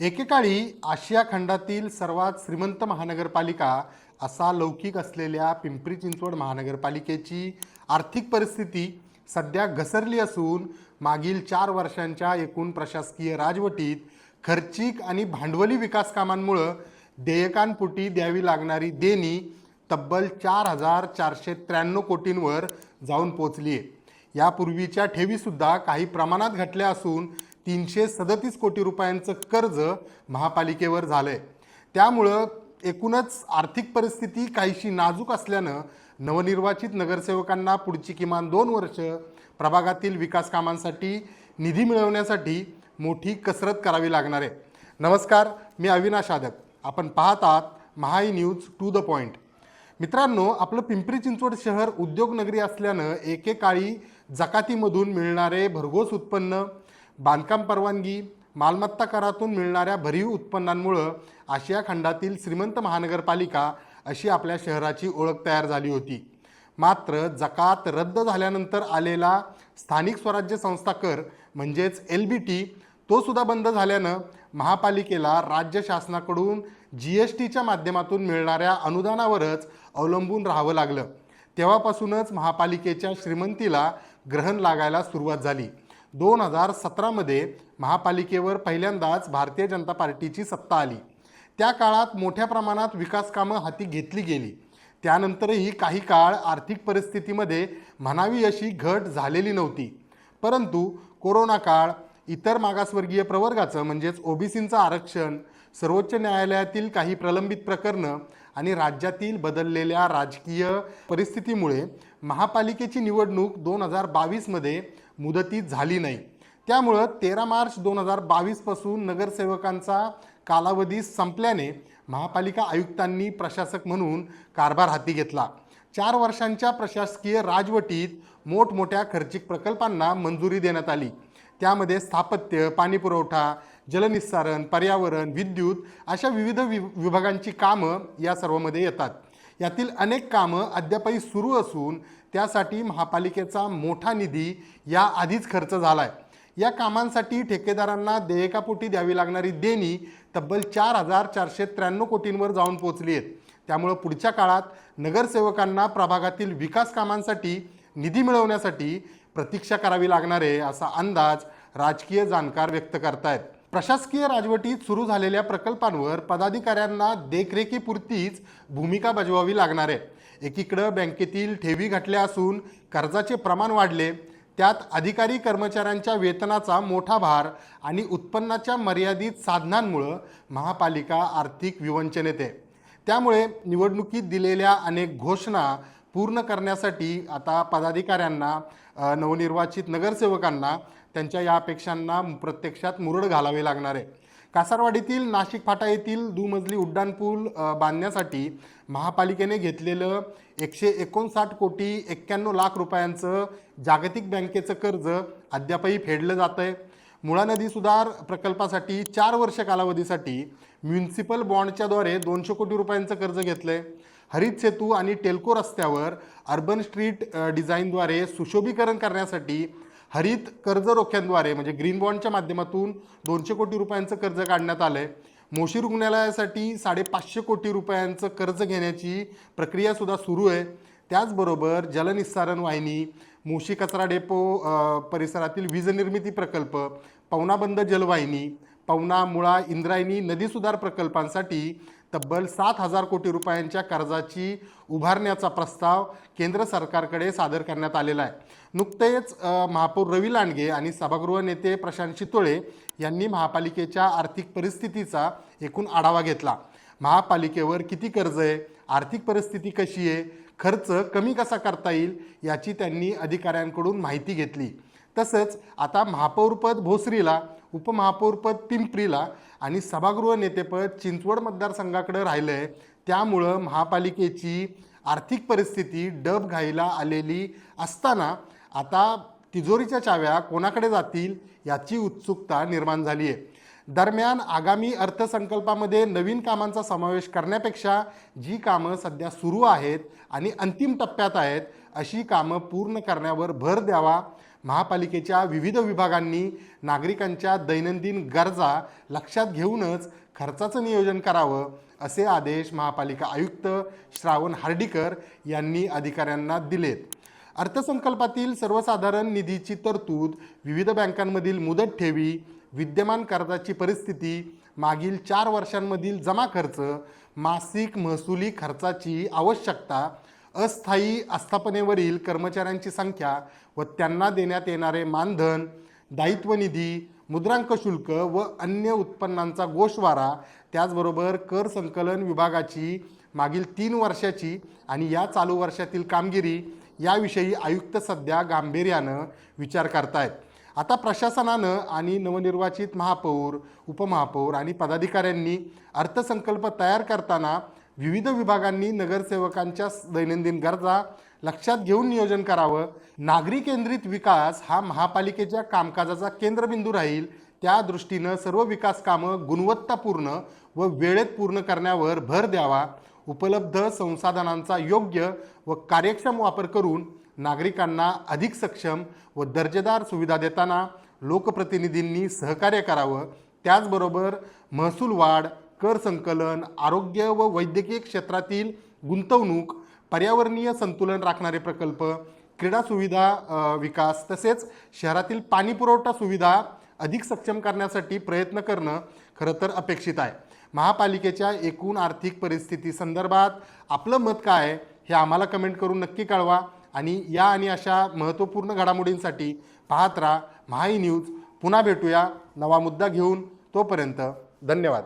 एकेकाळी आशिया खंडातील सर्वात श्रीमंत महानगरपालिका असा लौकिक असलेल्या पिंपरी चिंचवड महानगरपालिकेची आर्थिक परिस्थिती सध्या घसरली असून मागील चार वर्षांच्या एकूण प्रशासकीय राजवटीत खर्चिक आणि भांडवली विकास कामांमुळं देयकांपुटी द्यावी लागणारी देणी तब्बल चार हजार चारशे त्र्याण्णव कोटींवर जाऊन पोचली आहे यापूर्वीच्या ठेवीसुद्धा काही प्रमाणात घटल्या असून तीनशे सदतीस कोटी रुपयांचं कर्ज महापालिकेवर झालं आहे त्यामुळं एकूणच आर्थिक परिस्थिती काहीशी नाजूक असल्यानं नवनिर्वाचित नगरसेवकांना पुढची किमान दोन वर्ष प्रभागातील विकास कामांसाठी निधी मिळवण्यासाठी मोठी कसरत करावी लागणार आहे. नमस्कार मी अविनाश आदक आपण पाहत आहात महाई न्यूज टू द पॉईंट मित्रांनो आपलं पिंपरी चिंचवड शहर उद्योगनगरी असल्यानं एकेकाळी जकातीमधून मिळणारे भरघोस उत्पन्न बांधकाम परवानगी मालमत्ता करातून मिळणाऱ्या भरीव उत्पन्नांमुळं आशिया खंडातील श्रीमंत महानगरपालिका अशी आपल्या शहराची ओळख तयार झाली होती. मात्र जकात रद्द झाल्यानंतर आलेला स्थानिक स्वराज्य संस्था कर म्हणजेच एल बी टी तोसुद्धा बंद झाल्यानं महापालिकेला राज्य शासनाकडून जी एस टीच्या माध्यमातून मिळणाऱ्या अनुदानावरच अवलंबून राहावं लागलं. तेव्हापासूनच महापालिकेच्या श्रीमंतीला ग्रहण लागायला सुरुवात झाली. दोन हजार सतरामध्ये महापालिकेवर पहिल्यांदाच भारतीय जनता पार्टीची सत्ता आली. त्या काळात मोठ्या प्रमाणात विकासकामं हाती घेतली गेली. त्यानंतरही काही काळ आर्थिक परिस्थितीमध्ये म्हणावी अशी घट झालेली नव्हती. परंतु कोरोना काळ इतर मागासवर्गीय प्रवर्गाचं म्हणजेच ओबीसींचं आरक्षण सर्वोच्च न्यायालयातील काही प्रलंबित प्रकरणं आणि राज्यातील बदललेल्या राजकीय परिस्थितीमुळे महापालिकेची निवडणूक दोन हजार बावीसमध्ये मुदती झाली नाही. त्यामुळं तेरा मार्च दोन हजार बावीसपासून नगरसेवकांचा कालावधी संपल्याने महापालिका आयुक्तांनी प्रशासक म्हणून कारभार हाती घेतला. चार वर्षांच्या प्रशासकीय राजवटीत मोठमोठ्या खर्चिक प्रकल्पांना मंजुरी देण्यात आली. त्यामध्ये स्थापत्य पाणीपुरवठा जलनिस्सारण पर्यावरण विद्युत अशा विविध वि विभागांची कामं या सर्वमध्ये येतात. यातील अनेक कामं अद्यापही सुरू असून त्यासाठी महापालिकेचा मोठा निधी या आधीच खर्च झाला आहे या कामांसाठी ठेकेदारांना देयकापोटी द्यावी लागणारी देणी तब्बल चार हजार चारशे त्र्याण्णव कोटींवर जाऊन पोचली आहेत. त्यामुळं पुढच्या काळात नगरसेवकांना प्रभागातील विकास कामांसाठी निधी मिळवण्यासाठी प्रतीक्षा करावी लागणार आहे असा अंदाज राजकीय जाणकार व्यक्त करतायत. प्रशासकीय राजवटीत सुरू झालेल्या प्रकल्पांवर पदाधिकाऱ्यांना देखरेखीपुरतीच भूमिका बजवावी लागणार आहे. एकीकडं बँकेतील ठेवी घटल्या असून कर्जाचे प्रमाण वाढले त्यात अधिकारी कर्मचाऱ्यांच्या वेतनाचा मोठा भार आणि उत्पन्नाच्या मर्यादित साधनांमुळं महापालिका आर्थिक विवंचनेत आहे. त्यामुळे निवडणुकीत दिलेल्या अनेक घोषणा पूर्ण करण्यासाठी आता पदाधिकाऱ्यांना नवनिर्वाचित नगरसेवकांना त्यांच्या या अपेक्षांना प्रत्यक्षात मुरड घालावे लागणार आहे. कासारवाडीतील नाशिक फाटा येथील दुमजली उड्डाणपूल बांधण्यासाठी महापालिकेने घेतलेलं एकशे एकोणसाठ कोटी एक्क्याण्णव लाख रुपयांचं जागतिक बँकेचं कर्ज अद्यापही फेडलं जातं आहे मुळा नदी सुधार प्रकल्पासाठी चार वर्ष कालावधीसाठी म्युन्सिपल बॉन्डच्याद्वारे दोनशे कोटी रुपयांचं कर्ज घेतलं आहे हरित सेतू आणि टेल्को रस्त्यावर अर्बन स्ट्रीट डिझाईनद्वारे सुशोभीकरण करण्यासाठी हरित कर्ज रोख्यांद्वारे म्हणजे ग्रीन बॉन्डच्या माध्यमातून दोनशे कोटी रुपयांचं कर्ज काढण्यात आलं आहे मोशी रुग्णालयासाठी साडेपाचशे कोटी रुपयांचं कर्ज घेण्याची प्रक्रियासुद्धा सुरू आहे. त्याचबरोबर जलनिस्सारण वाहिनी मोशी कचरा डेपो परिसरातील वीज निर्मिती प्रकल्प पवनाबंद जलवाहिनी पवना मुळा इंद्रायणी नदी सुधार प्रकल्पांसाठी तब्बल सात हजार कोटी रुपयांच्या कर्जाची उभारण्याचा प्रस्ताव केंद्र सरकारकडे सादर करण्यात आलेला आहे. नुकतेच महापौर रवी लांडगे आणि सभागृह नेते प्रशांत शितोळे यांनी महापालिकेच्या आर्थिक परिस्थितीचा एकूण आढावा घेतला. महापालिकेवर किती कर्ज आहे? आर्थिक परिस्थिती कशी आहे? खर्च कमी कसा करता येईल? याची त्यांनी अधिकाऱ्यांकडून माहिती घेतली. तसंच आता महापौरपद भोसरीला उपमहापौरपद पिंपरीला आणि सभागृह नेतेपद चिंचवड मतदारसंघाकडे राहिलं आहे त्यामुळं महापालिकेची आर्थिक परिस्थिती डब घाईला आलेली असताना आता तिजोरीच्या चाव्या कोणाकडे जातील याची उत्सुकता निर्माण झाली आहे दरम्यान आगामी अर्थसंकल्पामध्ये नवीन कामांचा समावेश करण्यापेक्षा जी कामं सध्या सुरू आहेत आणि अंतिम टप्प्यात आहेत अशी कामं पूर्ण करण्यावर भर द्यावा महापालिकेच्या विविध विभागांनी नागरिकांच्या दैनंदिन गरजा लक्षात घेऊनच खर्चाचं नियोजन करावं असे आदेश महापालिका आयुक्त श्रावण हार्डीकर यांनी अधिकाऱ्यांना दिलेत. अर्थसंकल्पातील सर्वसाधारण निधीची तरतूद विविध बँकांमधील मुदत ठेवी विद्यमान कर्जाची परिस्थिती मागील चार वर्षांमधील जमा खर्च मासिक महसुली खर्चाची आवश्यकता अस्थायी आस्थापनेवरील कर्मचाऱ्यांची संख्या व त्यांना देण्यात येणारे मानधन दायित्व निधी मुद्रांक शुल्क व अन्य उत्पन्नांचा गोषवारा त्याचबरोबर कर संकलन विभागाची मागील तीन वर्षाची आणि या चालू वर्षातील कामगिरी याविषयी आयुक्त सध्या गांभीर्यानं विचार करतायत. आता प्रशासनानं आणि नवनिर्वाचित महापौर उपमहापौर आणि पदाधिकाऱ्यांनी अर्थसंकल्प तयार करताना विविध विभागांनी नगरसेवकांच्या दैनंदिन गरजा लक्षात घेऊन नियोजन करावं. नागरी केंद्रित विकास हा महापालिकेच्या कामकाजाचा केंद्रबिंदू राहील. त्या दृष्टीनं सर्व विकास कामं गुणवत्तापूर्ण व वेळेत पूर्ण करण्यावर भर द्यावा. उपलब्ध संसाधनांचा योग्य व कार्यक्षम वापर करून नागरिकांना अधिक सक्षम व दर्जेदार सुविधा देताना लोकप्रतिनिधींनी सहकार्य करावं. त्याचबरोबर महसूल वाढ कर संकलन आरोग्य व वैद्यकीय क्षेत्रातील गुंतवणूक पर्यावरणीय संतुलन राखणारे प्रकल्प क्रीडा सुविधा विकास तसेच शहरातील पाणी पुरवठा सुविधा अधिक सक्षम करण्यासाठी प्रयत्न करणं खरं तर अपेक्षित आहे. महापालिकेच्या एकूण आर्थिक परिस्थिती संदर्भात आपलं मत काय आहे हे आम्हाला कमेंट करून नक्की कळवा आणि या आणि अशा महत्त्वपूर्ण घडामोडींसाठी पाहत राहा. महाई न्यूज. पुन्हा भेटूया. नवा मुद्दा घेऊन तोपर्यंत धन्यवाद.